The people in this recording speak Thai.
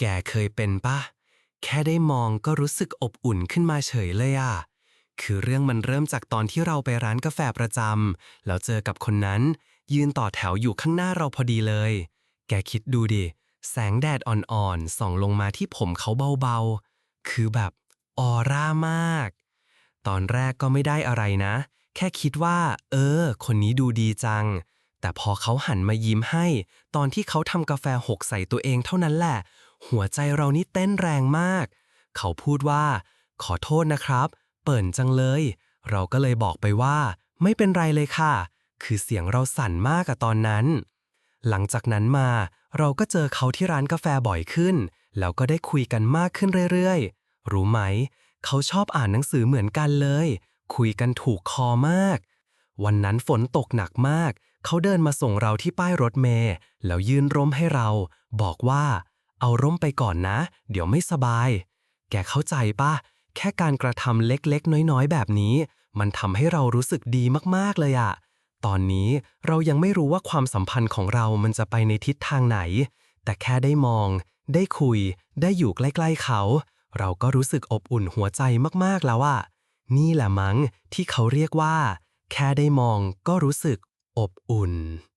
แกเคยเป็นปะแค่ได้มองก็รู้สึกอบอุ่นขึ้นมาเฉยเลยอะคือเรื่องมันเริ่มจากตอนที่เราไปร้านกาแฟประจำแล้วเจอกับคนนั้น ยืนต่อแถวอยู่ข้างหน้าเราพอดีเลย แกคิดดูดิ แสงแดดอ่อนๆส่องลงมาที่ผมเขาเบาๆ คือแบบออร่ามาก ตอนแรกก็ไม่ได้อะไรนะ แค่คิดว่า เออ คนนี้ดูดีจัง แต่พอเขาหันมายิ้มให้ ตอนที่เขาทำกาแฟหกใส่ตัวเองเท่านั้นแหละ หัวใจเรานี่เต้นแรงมาก เขาพูดว่า ขอโทษนะครับ เปิ่นจังเลย เราก็เลยบอกไปว่า ไม่เป็นไรเลยค่ะ คือเสียงเราสั่นมากอะตอนนั้น หลังจากนั้นมาเราก็เจอเขาที่ร้านกาแฟบ่อยขึ้น แล้วก็ได้คุยกันมากขึ้นเรื่อยๆ รู้ไหม เขาชอบอ่านหนังสือเหมือนกันเลย คุยกันถูกคอมาก วันนั้นฝนตกหนักมาก เขาเดินมาส่งเราที่ป้ายรถเมล์แล้วยื่นร่มให้เรา บอกว่า เอาร่มไปก่อนนะ เดี๋ยวไม่สบาย แกเข้าใจปะแค่การกระทำเล็กๆ น้อยๆ แบบนี้ มันทำให้เรารู้สึกดีมากๆเลยอะตอนนี้เรายังไม่รู้ว่าความสัมพันธ์ของเรามันจะไปในทิศทางไหน แต่แค่ได้มอง ได้คุย ได้อยู่ใกล้ๆเขา เราก็รู้สึกอบอุ่นหัวใจมากๆแล้วอะนี่แหละมั้งที่เขาเรียกว่า แค่ได้มองก็รู้สึกอบอุ่น